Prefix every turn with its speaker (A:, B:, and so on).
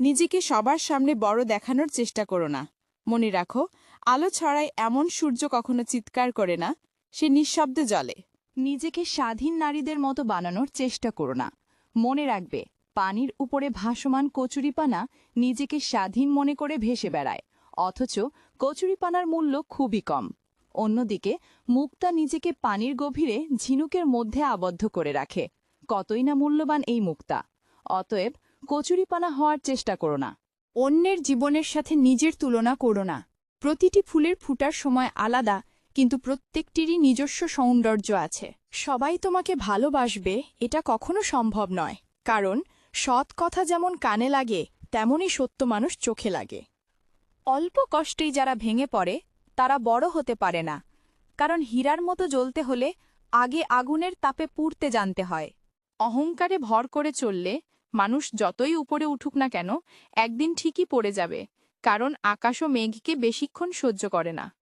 A: নিজেকে সবার সামনে বড় দেখানোর চেষ্টা করো না। মনে রাখো, আলো ছড়ায় এমন সূর্য কখনো চিৎকার করে না, সে নিঃশব্দে জ্বলে।
B: নিজেকে স্বাধীন নারীদের মতো বানানোর চেষ্টা করো না। মনে রাখবে, পানির উপরে ভাসমান কচুরিপানা নিজেকে স্বাধীন মনে করে ভেসে বেড়ায়, অথচ কচুরিপানার মূল্য খুবই কম। অন্যদিকে, মুক্তা নিজেকে পানির গভীরে ঝিনুকের মধ্যে আবদ্ধ করে রাখে। কতই না মূল্যবান এই মুক্তা। অতএব কচুরিপানা হওয়ার চেষ্টা করো না।
C: অন্যের জীবনের সাথে নিজের তুলনা করো না। প্রতিটি ফুলের ফুটার সময় আলাদা, কিন্তু প্রত্যেকটিরই নিজস্ব সৌন্দর্য আছে। সবাই তোমাকে ভালোবাসবে, এটা কখনো সম্ভব নয়। কারণ, সৎ কথা যেমন কানে লাগে, তেমনই সত্য মানুষ চোখে লাগে। অল্প কষ্টেই যারা ভেঙে পড়ে, তারা বড় হতে পারে না। কারণ হীরার মতো জ্বলতে হলে আগে আগুনের তাপে পুড়তে জানতে হয়। অহংকারে ভর করে চললে মানুষ যতই উপরে উঠুক না কেন, একদিন ঠিকই পড়ে যাবে, কারণ আকাশ ও মেঘকে বেশিক্ষণ সহ্য করে না।